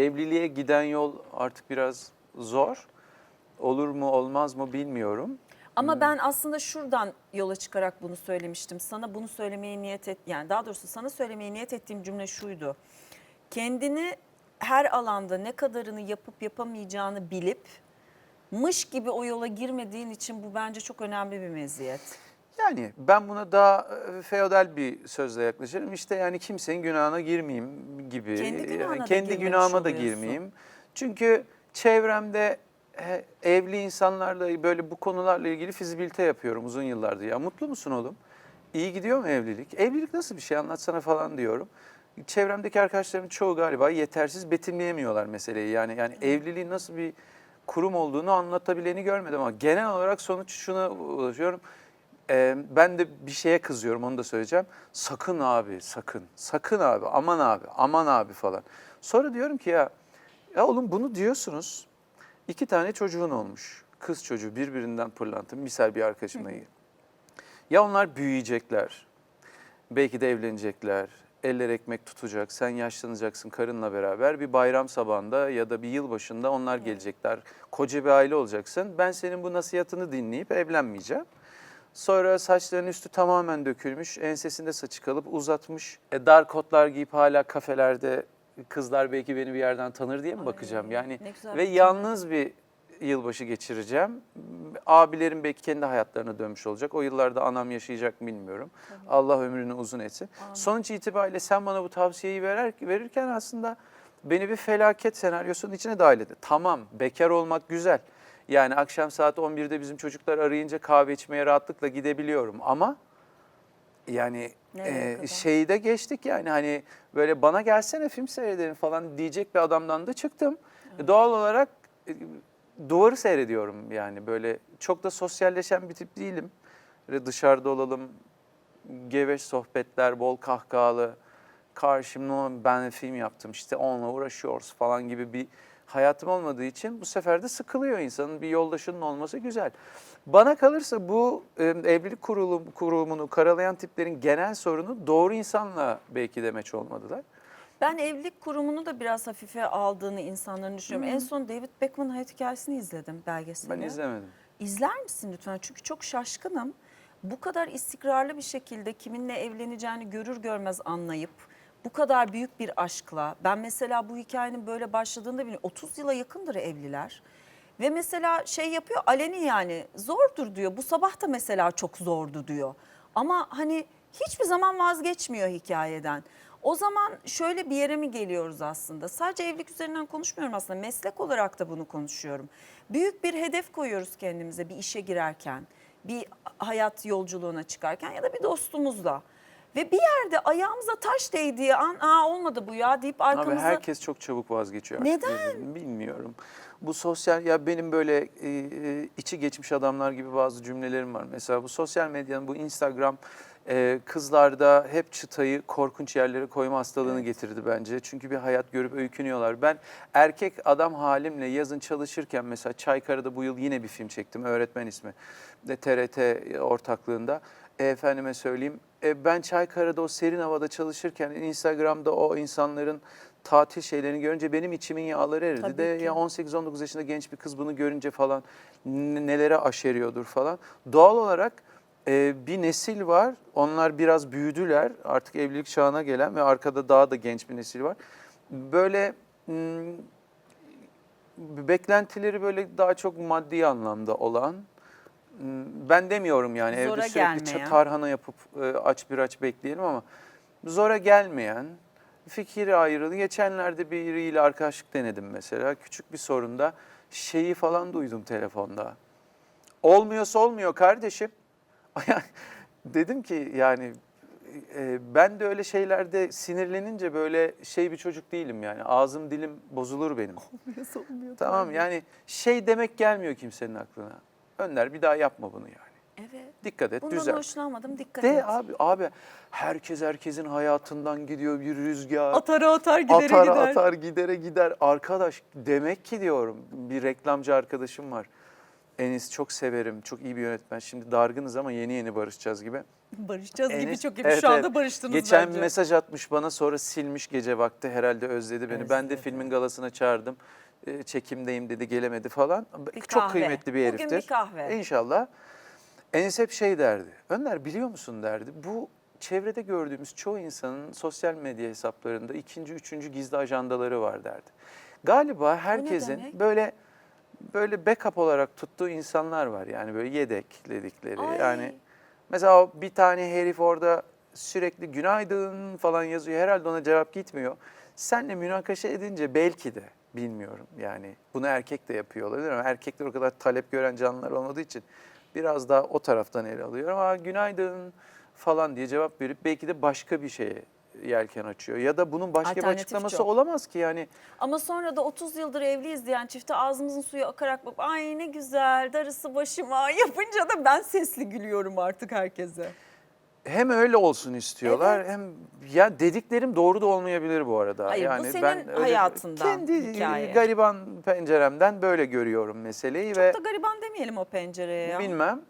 evliliğe giden yol artık biraz zor. Olur mu olmaz mı bilmiyorum. Ama ben aslında şuradan yola çıkarak bunu söylemiştim. Sana bunu söylemeye niyet et yani daha doğrusu sana söylemeye niyet ettiğim cümle şuydu. Kendini her alanda ne kadarını yapıp yapamayacağını bilip mış gibi o yola girmediğin için bu bence çok önemli bir meziyet. Yani ben buna daha e, feodal bir sözle yaklaşırım. İşte yani kimsenin günahına girmeyeyim gibi. Kendi günahına Yani da kendi girmemiş günahıma da girmeyeyim. Çünkü çevremde e, evli insanlarla böyle bu konularla ilgili fizibilite yapıyorum uzun yıllardır. Ya mutlu musun oğlum? İyi gidiyor mu evlilik? Evlilik nasıl bir şey anlatsana falan diyorum. Çevremdeki arkadaşlarımın çoğu galiba yetersiz betimleyemiyorlar meseleyi. Yani yani evliliğin nasıl bir kurum olduğunu anlatabileni görmedim ama genel olarak sonuç şuna ulaşıyorum. Ee, ben de bir şeye kızıyorum onu da söyleyeceğim. Sakın abi sakın, sakın abi, aman abi, aman abi falan. Sonra diyorum ki ya, ya oğlum bunu diyorsunuz. İki tane çocuğun olmuş. Kız çocuğu birbirinden pırlantı. Misal bir arkadaşımla ilgili. Ya onlar büyüyecekler. Belki de evlenecekler. Eller ekmek tutacak. Sen yaşlanacaksın karınla beraber. Bir bayram sabahında ya da bir yıl başında onlar gelecekler. Koca bir aile olacaksın. Ben senin bu nasihatını dinleyip evlenmeyeceğim. Sonra saçlarının üstü tamamen dökülmüş. Ensesinde saçı kalıp uzatmış. E, dar kotlar giyip hala kafelerde kızlar belki beni bir yerden tanır diye mi Ay, bakacağım? Yani ve bir yalnız bir yılbaşı geçireceğim. Abilerim belki kendi hayatlarına dönmüş olacak. O yıllarda anam yaşayacak bilmiyorum. Allah ömrünü uzun etsin. Amin. Sonuç itibariyle sen bana bu tavsiyeyi verer, verirken aslında beni bir felaket senaryosunun içine dahil edin. Tamam bekar olmak güzel. Yani akşam saat 11'de bizim çocuklar arayınca kahve içmeye rahatlıkla gidebiliyorum ama yani Nereye e, kadar? şeyde geçtik yani hani böyle bana gelsene film seyredelim falan diyecek bir adamdan da çıktım. E, Doğal olarak e, duvarı seyrediyorum yani böyle çok da sosyalleşen bir tip değilim. Böyle dışarıda olalım, geveş sohbetler, bol kahkahalı. Karşımda ben film yaptım işte onunla uğraşıyoruz falan gibi bir hayatım olmadığı için bu sefer de sıkılıyor insanın bir yoldaşının olması güzel. Bana kalırsa bu e, evlilik kurulu, kurulumunu karalayan tiplerin genel sorunu doğru insanla belki de meç olmadılar. Ben evlilik kurumunu da biraz hafife aldığını insanların düşünüyorum. En son David Beckman'ın hayat hikayesini izledim belgeseli. Ben izlemedim. İzler misin lütfen? Çünkü çok şaşkınım. Bu kadar istikrarlı bir şekilde kiminle evleneceğini görür görmez anlayıp bu kadar büyük bir aşkla ben mesela bu hikayenin böyle başladığında bile 30 yıla yakındır evliler. Ve mesela şey yapıyor aleni yani zordur diyor. Bu sabah da mesela çok zordu diyor. Ama hani hiçbir zaman vazgeçmiyor hikayeden. O zaman şöyle bir yere mi geliyoruz aslında? Sadece evlilik üzerinden konuşmuyorum aslında. Meslek olarak da bunu konuşuyorum. Büyük bir hedef koyuyoruz kendimize bir işe girerken, bir hayat yolculuğuna çıkarken ya da bir dostumuzla. Ve bir yerde ayağımıza taş değdiği an Aa, olmadı bu ya deyip Abi arkamıza... herkes çok çabuk vazgeçiyor. artık Neden? Bilmiyorum. Bu sosyal ya benim böyle e, e, içi geçmiş adamlar gibi bazı cümlelerim var. Mesela bu sosyal medyanın bu Instagram e, kızlarda hep çıtayı korkunç yerlere koyma hastalığını getirdi bence. Çünkü bir hayat görüp öykünüyorlar. Ben erkek adam halimle yazın çalışırken mesela Çaykara'da bu yıl yine bir film çektim. Öğretmen ismi. De TRT ortaklığında. E, efendime söyleyeyim. E, ben Çaykara'da o serin havada çalışırken Instagram'da o insanların tatil şeylerini görünce benim içimin yağları eridi. Tabii de ki. ya 18-19 yaşında genç bir kız bunu görünce falan nelere aşeriyordur falan. Doğal olarak e, bir nesil var. Onlar biraz büyüdüler. Artık evlilik çağına gelen ve arkada daha da genç bir nesil var. Böyle mm, beklentileri böyle daha çok maddi anlamda olan mm, ben demiyorum yani Zora evde sürekli gelmeyen. tarhana yapıp e, aç bir aç bekleyelim ama zora gelmeyen fikir ayrılığı. Geçenlerde biriyle arkadaşlık denedim mesela. Küçük bir sorunda şeyi falan duydum telefonda. Olmuyorsa olmuyor kardeşim. Dedim ki yani e, ben de öyle şeylerde sinirlenince böyle şey bir çocuk değilim yani. Ağzım dilim bozulur benim. Tamam yani şey demek gelmiyor kimsenin aklına. Önder bir daha yapma bunu yani. Evet. Dikkat et, Bundan hoşlanmadım dikkat De et. abi abi herkes herkesin hayatından gidiyor bir rüzgar. Atara atar gidere atar gider. atar gidere gider. Arkadaş demek ki diyorum bir reklamcı arkadaşım var. Enis çok severim. Çok iyi bir yönetmen. Şimdi dargınız ama yeni yeni barışacağız gibi. Barışacağız gibi Enis- çok gibi Evet, şu anda evet. barıştınız Geçen bence. bir mesaj atmış bana sonra silmiş gece vakti herhalde özledi beni. Ben de Özledi. filmin galasına çağırdım. Ee, çekimdeyim dedi gelemedi falan. Bir Çok kahve. kıymetli bir Bugün heriftir. bir kahve. İnşallah. Enis hep şey derdi. Önder biliyor musun derdi. Bu çevrede gördüğümüz çoğu insanın sosyal medya hesaplarında ikinci, üçüncü gizli ajandaları var derdi. Galiba herkesin böyle böyle backup olarak tuttuğu insanlar var. Yani böyle yedekledikleri. Ay. Yani mesela bir tane herif orada sürekli günaydın falan yazıyor. Herhalde ona cevap gitmiyor. Senle münakaşa edince belki de bilmiyorum yani. Bunu erkek de yapıyor olabilir ama erkekler o kadar talep gören canlılar olmadığı için biraz daha o taraftan ele alıyor. Ama günaydın falan diye cevap verip belki de başka bir şeye yelken açıyor. Ya da bunun başka bir Alternatif açıklaması çok. olamaz ki yani. Ama sonra da 30 yıldır evliyiz diyen çifte ağzımızın suyu akarak bak ay ne güzel darısı başıma yapınca da ben sesli gülüyorum artık herkese. hem öyle olsun istiyorlar Evet. hem ya dediklerim doğru da olmayabilir bu arada. Hayır, bu yani senin ben öyle hayatından kendi hikaye. gariban penceremden böyle görüyorum meseleyi Çok ve da gariban demeyelim o pencereye ya. bilmem